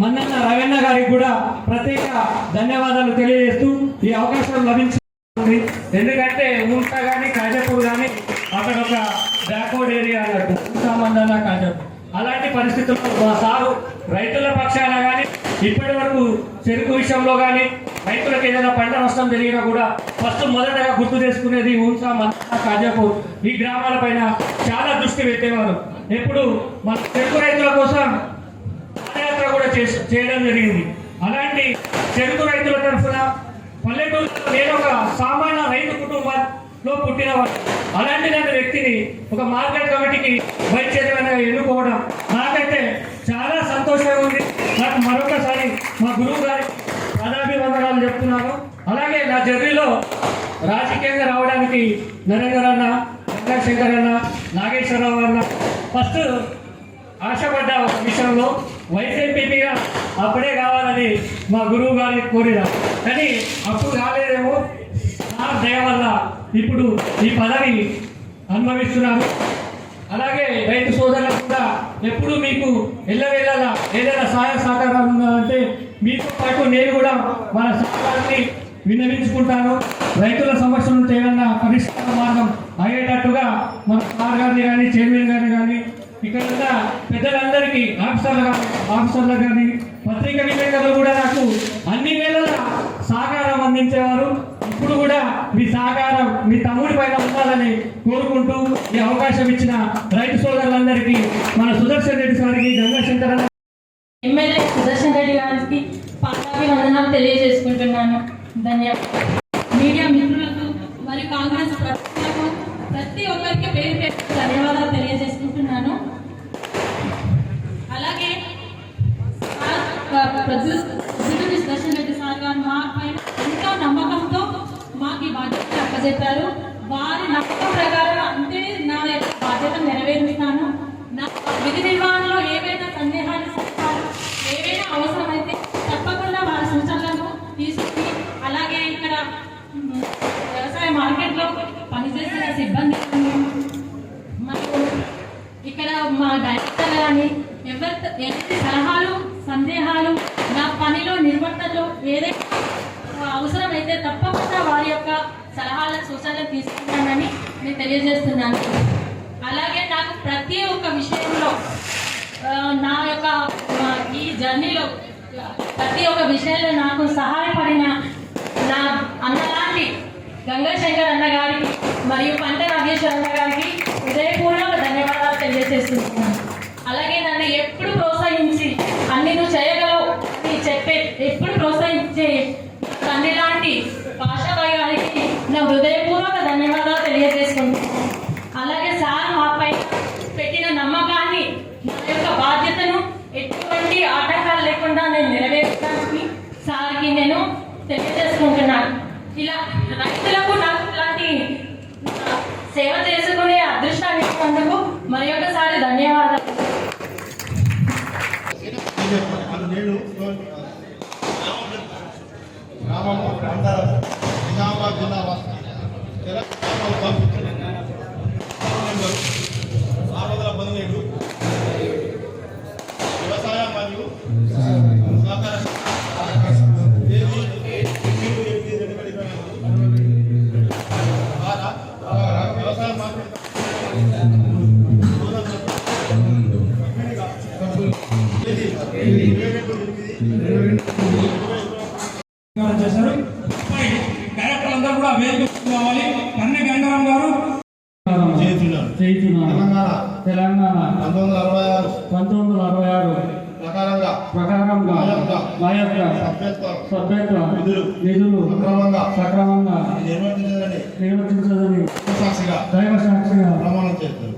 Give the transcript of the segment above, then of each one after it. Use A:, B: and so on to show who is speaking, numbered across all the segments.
A: మన్నన్న రవెన్న గారికి కూడా ప్రత్యేక ధన్యవాదాలు తెలియజేస్తూ ఈ అవకాశం లభించింది ఎందుకంటే ఊంట కానీ కాజపూర్ కానీ అక్కడ ఒక బ్యాక్వర్డ్ ఏరియా అన్నట్టు. మందన్న కాజపూర్. అలాంటి పరిస్థితుల్లో మా సారు రైతుల పక్షాన కానీ ఇప్పటి వరకు చెరుకు విషయంలో కానీ రైతులకు ఏదైనా పంట నష్టం జరిగినా కూడా ఫస్ట్ మొదటగా గుర్తు చేసుకునేది ఊంసా మన కాజాపూర్. ఈ గ్రామాలపైన చాలా దృష్టి పెట్టేవారు. ఎప్పుడు మన చెరుకు రైతుల కోసం చేయడం జరిగింది. అలాంటి చెరుకు రైతుల తరఫున పల్లెటూరులో నేను ఒక సామాన్య రైతు కుటుంబంలో పుట్టిన అలాంటి లాంటి వ్యక్తిని ఒక మార్కెట్ కమిటీకి వైస్ చైర్మన్గా ఎన్నుకోవడం నాకైతే చాలా సంతోషంగా ఉంది. నాకు మరొకసారి మా గురువు గారి పదాభివందనాలు చెప్తున్నాను. అలాగే నా జర్నీలో రాజకీయంగా రావడానికి నరేందర్ అన్న వెంకటశంకర్ అన్న నాగేశ్వరరావు అన్న ఫస్ట్ ఆశపడ్డ ఒక విషయంలో వైసీపీగా అప్పుడే కావాలని మా గురువు గారిని కోరిన. కానీ అప్పుడు కాలేదేమో నా దయ వల్ల ఇప్పుడు ఈ పదవి అనుభవిస్తున్నాము అలాగే రైతు సోదరులకు కూడా ఎప్పుడు మీకు ఎల్లవేళలా ఏదైనా సహాయ సహకారం ఉందంటే మీతో పాటు నేను కూడా మన సహకారాన్ని విన్నవించుకుంటాను. రైతుల సమస్యలను ఏదన్నా పరిష్కార మార్గం అయ్యేటట్టుగా మన సార్ గారిని కానీ చైర్మన్ గారిని కానీ ఇక్కడ ఉన్న పెద్దలందరికీ ఆఫీసర్లు ఆఫీసర్లు కానీ పత్రిక విలేకరులు కూడా నాకు అన్ని వేళల సహకారం అందించేవారు. ఇప్పుడు కూడా మీ సహకారం మీ తమ్ముడి పైన ఉండాలని కోరుకుంటూ ఈ అవకాశం ఇచ్చిన రైతు సోదరులందరికీ మన సుదర్శన్ రెడ్డి సార్కి గంగాశంకర్
B: ఎమ్మెల్యే సుదర్శన్ రెడ్డి గారికి పాదాభివందనాలు తెలియజేసుకుంటున్నాను. ధన్యవాదాలు. మీడియా మిత్రులకు మరియు కాంగ్రెస్ ప్రజలకు ప్రతి ఒక్కరికి పేరు పేరు ధన్యవాదాలు తెలియజేసుకుంటున్నాను అలాగే ప్రొడ్యూస్ సుదర్శన్ రెడ్డి సార్ గారు మా పైన ఎంతో నమ్మకంతో మాకు ఈ చెప్పారు. వారి నమ్మకం ప్రకారం అంతే నా యొక్క బాధ్యత నెరవేరుస్తాను. నా విధి నిర్వహణలో ఏవైనా సందేహాలు ఏవైనా అవసరమైతే తప్పకుండా వారి సూచనలను తీసుకుని అలాగే ఇక్కడ వ్యవసాయ మార్కెట్లో పనిచేస్తున్న సిబ్బంది మరియు ఇక్కడ మా డైరెక్టర్ కానీ ఎవరి ఎలాంటి సలహాలు సందేహాలు నా పనిలో నిర్వర్తనలో ఏదైనా అవసరమైతే తప్పకుండా వారి యొక్క సలహాల సూచనలు తీసుకున్నానని నేను తెలియజేస్తున్నాను. అలాగే నాకు ప్రతి ఒక్క విషయంలో నా యొక్క ఈ జర్నీలో ప్రతి ఒక్క విషయంలో నాకు సహాయపడిన నా అన్నలాంటి గంగాశంకర్ అన్న గారికి మరియు పంట నాగేశ్వర అన్న గారికి హృదయపూర్వక ధన్యవాదాలు తెలియజేస్తున్నాను. అలాగే నన్ను ఎప్పుడు హృదయపూర్వక ధన్యవాదాలు తెలియజేసుకుంటున్నాను అలాగే సార్ మాపై పెట్టిన నమ్మకాన్ని నా యొక్క బాధ్యతను ఎటువంటి ఆటంకాలు లేకుండా నేను నెరవేర్చడానికి సార్కి నేను తెలియజేసుకుంటున్నాను. ఇలా రైతులకు నాకు ఇలాంటి సేవ చేసుకునే అదృష్టాన్ని ఇచ్చినందుకు మరి ఒకసారి ధన్యవాదాలు.
C: నేను గ్రామం ప్రాంతాల నిజామాబాద్ జిల్లా వాసి
D: వేదిక కావాలి కన్నె గంగారాం గారు.
C: తెలంగాణ.
A: తెలంగాణ.
C: పంతొమ్మిది అరవై ఆరు.
A: పంతొమ్మిది వందల అరవై ఆరు.
C: ప్రకారంగా.
A: ప్రకారంగా. మా యొక్క
C: సభ్యత్వం.
A: సభ్యత్వ.
C: విధులు
A: నిధులు.
C: సక్రమంగా.
A: సక్రమంగా.
C: నిర్వర్తించాలని
A: నిర్వర్తించదని.
C: సాక్షిగా
A: దైవ సాక్షిగా.
C: ప్రమాణం చేస్తారు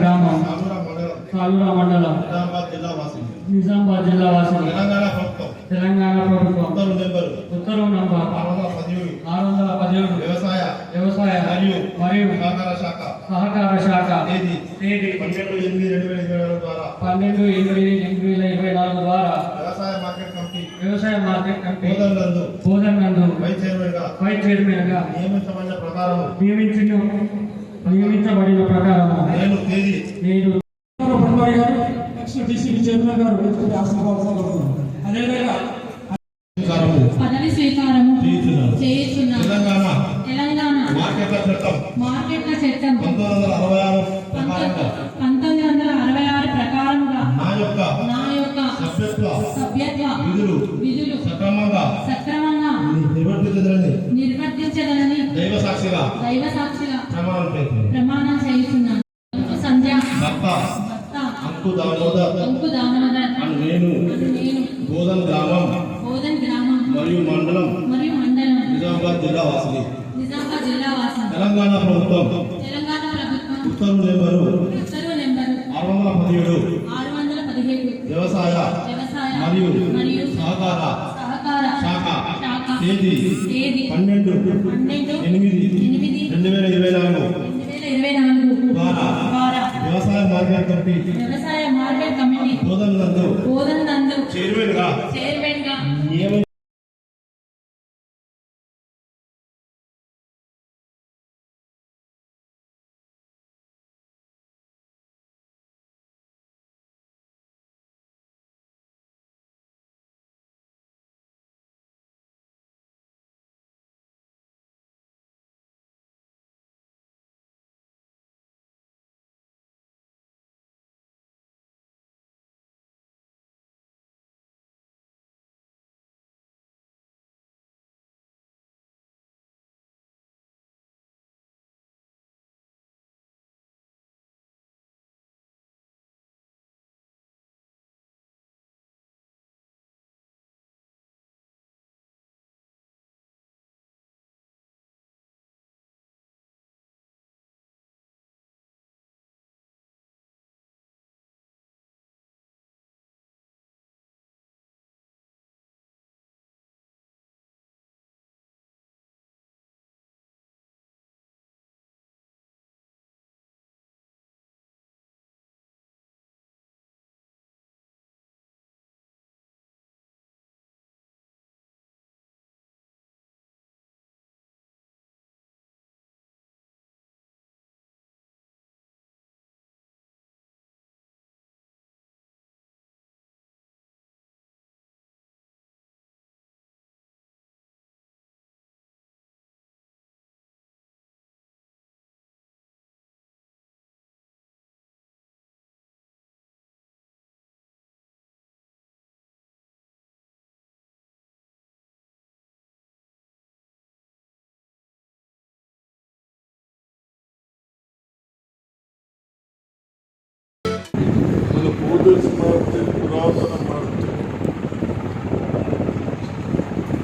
C: గ్రామం. సాగూర మండలం. నిజామాబాద్ జిల్లా వాసి
A: నిజామాబాద్ జిల్లా వాసి
C: తెలంగాణ ప్రభుత్వం.
A: తెలంగాణ ప్రభుత్వం.
C: ఉత్తర్వు నెంబర్.
A: ఉత్తర్వు నంబర్.
C: ఆరు వందల పదిహేడు.
A: ఆరు వందల పదిహేడు.
C: వ్యవసాయ.
A: వ్యవసాయ.
C: మరియు
A: మరియు
C: సహకార శాఖ.
A: సహకార శాఖ.
C: తేదీ.
A: తేదీ.
C: పన్నెండు ఎనిమిది రెండు వేల ఇరవై నాలుగు ద్వారా.
A: పన్నెండు ఎనిమిది రెండు వేల ఇరవై నాలుగు ద్వారా
C: వ్యవసాయ మార్కెట్ కమిటీ.
A: వ్యవసాయ మార్కెట్ కమిటీ.
C: బోధనలందు
A: బోధన్ నందు
C: వైస్ చైర్మన్గా
A: వైస్ చైర్మన్గా
C: నియమించబడిన ప్రకారం
A: నియమించిన నియమించబడిన ప్రకారం
C: నేను తేదీ.
A: నేను
D: పట్వారి గారు నెక్స్ట్ డీసీపీ చైర్మన్ గారు వేదికపై ఆశీర్వాదాలు. అదేవిధంగా
B: పదవి స్వీకారము.
C: తెలంగాణ.
B: తెలంగాణ.
C: మార్కెట్ల చట్టం.
B: మార్కెట్ల చట్టం.
C: పంతొమ్మిది వందల అరవై ఆరు
B: ప్రకారముగా
C: నా యొక్క
B: నా యొక్క
C: సభ్యత్వ.
B: సభ్యత్వ.
C: విధులు.
B: విధులు.
C: సక్రమంగా.
B: సక్రమంగా.
C: నిర్వర్తించదని
B: నిర్వర్తించగలని
C: దైవ సాక్షిగా
B: దైవ సాక్షిగా
C: ప్రమాణం చేస్తున్నాను
B: ప్రమాణం చేయుచున్నాను అంకు సంధ్య
C: భర్త
B: భర్త
C: అంకు దామోదర్
B: అంకు దామోదర్
C: అని నేను
B: అని నేను
C: బోధన్ గ్రామం
B: బోధన్ గ్రామం
C: మరియు మండలం
B: మరియు మండలం
C: నిజామాబాద్ జిల్లా వాసిని. తెలంగాణ ప్రభుత్వం. ఉత్తర్వు నెంబరు. ఆరు వందల పదిహేడు. వ్యవసాయ మరియు సహకార శాఖ తేదీ పన్నెండు ఎనిమిది రెండు వేల ఇరవై నాలుగు. ద్వారా వ్యవసాయ మార్కెట్ కమిటీ
B: వ్యవసాయ మార్కెట్ కమిటీ
C: బోధన నందు
B: బోధన నందు
E: చైర్మన్గా చైర్మన్గా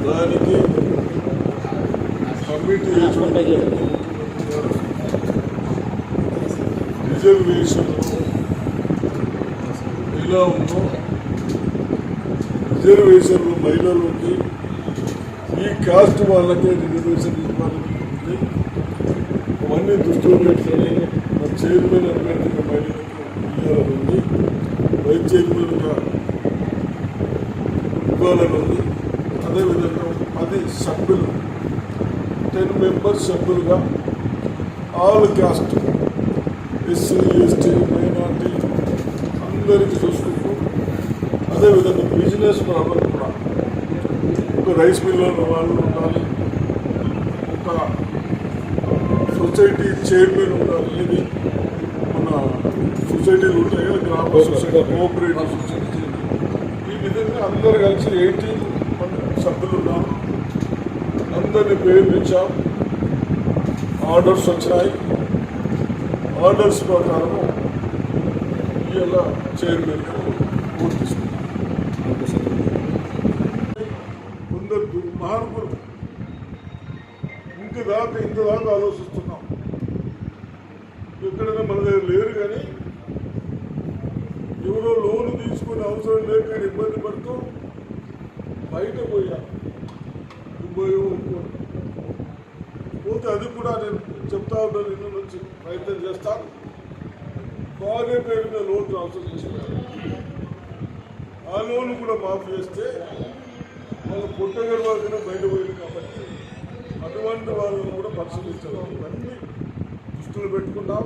E: దానికి కమిటీ రిజర్వేషన్ ఎలా ఉందో రిజర్వేషన్ మహిళలకి ఈ కాస్ట్ వాళ్ళకే రిజర్వేషన్ ఇవ్వాలని ఉంది. అవన్నీ దృష్టిలో పెట్టుకొని మా చైర్మన్ అభ్యర్థిగా మహిళలకు ఇవ్వాలని ఉంది వైస్ చైర్మన్గా ఇవ్వాలని ఉంది. అదేవిధంగా పది సభ్యులు టెన్ మెంబర్స్ సభ్యులుగా all caste SC ST minority అందరికీ చూసుకుంటూ అదేవిధంగా బిజినెస్ పరంగా కూడా. ఒక రైస్ మిల్లు వాళ్ళు ఉండాలి ఒక సొసైటీ చైర్మన్ ఉండాలి ఇది సొసైటీలు ఉంటాయి? కదా గ్రామ సొసైటీ కోఆపరేటివ్ సొసైటీ. ఈ విధంగా అందరు కలిసి ఎయిటీన్ సభ్యులు ఉన్నారు. అందరినీ పేర్లు ఇచ్చాం ఆర్డర్స్ వచ్చినాయి. ఆర్డర్స్ ప్రకారం ఇలా చైర్మన్ ఓటు తీసుకున్నాం కొందరు ఇంటి దాకా ఇంత దాకా ఆలోచిస్తున్నాం ఎక్కడైనా మన దగ్గర లేరు కానీ ఎవరో లోన్ తీసుకునే అవసరం లేక ఇబ్బంది పడుతూ బయట పోయా. దుబాయ్ పోతే అది కూడా నేను చెప్తా ఉన్నాను ఇన్న నుంచి ప్రయత్నం చేస్తాను బాగా పేరు మీద లోన్ ట్రాన్స్ఫర్ చేసుకున్నాను ఆ లోన్ కూడా మాఫ్ చేస్తే వాళ్ళు పుట్టగడి వరకు బయట పోయింది కాబట్టి అటువంటి వాళ్ళని కూడా పరిశీలించాలి. ఇవన్నీ దృష్టిలో పెట్టుకున్నాం.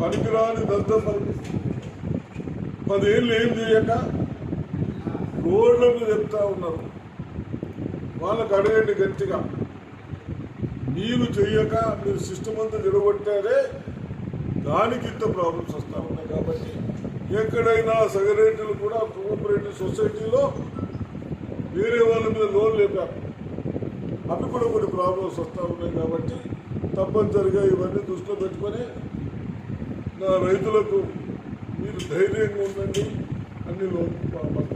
E: పనికిరాని దద్దం పనికి పదేళ్ళు ఏం చేయక రోడ్ల మీద చెప్తా ఉన్నారు. వాళ్ళకి అడగండి గట్టిగా. మీరు చెయ్యక మీరు సిస్టమ్ అంతా నిలబట్టారే దానికి ఇంత ప్రాబ్లమ్స్ వస్తూ ఉన్నాయి కాబట్టి ఎక్కడైనా సగరేట్లు కూడా కోఆపరేటివ్ సొసైటీలో వేరే వాళ్ళ మీద లోన్ లేపారు. అవి కూడా కొన్ని ప్రాబ్లమ్స్ వస్తూ ఉన్నాయి కాబట్టి తప్పనిసరిగా ఇవన్నీ దృష్టిలో పెట్టుకొని నా రైతులకు మీరు ధైర్యంగా ఉండండి. అన్ని లోపల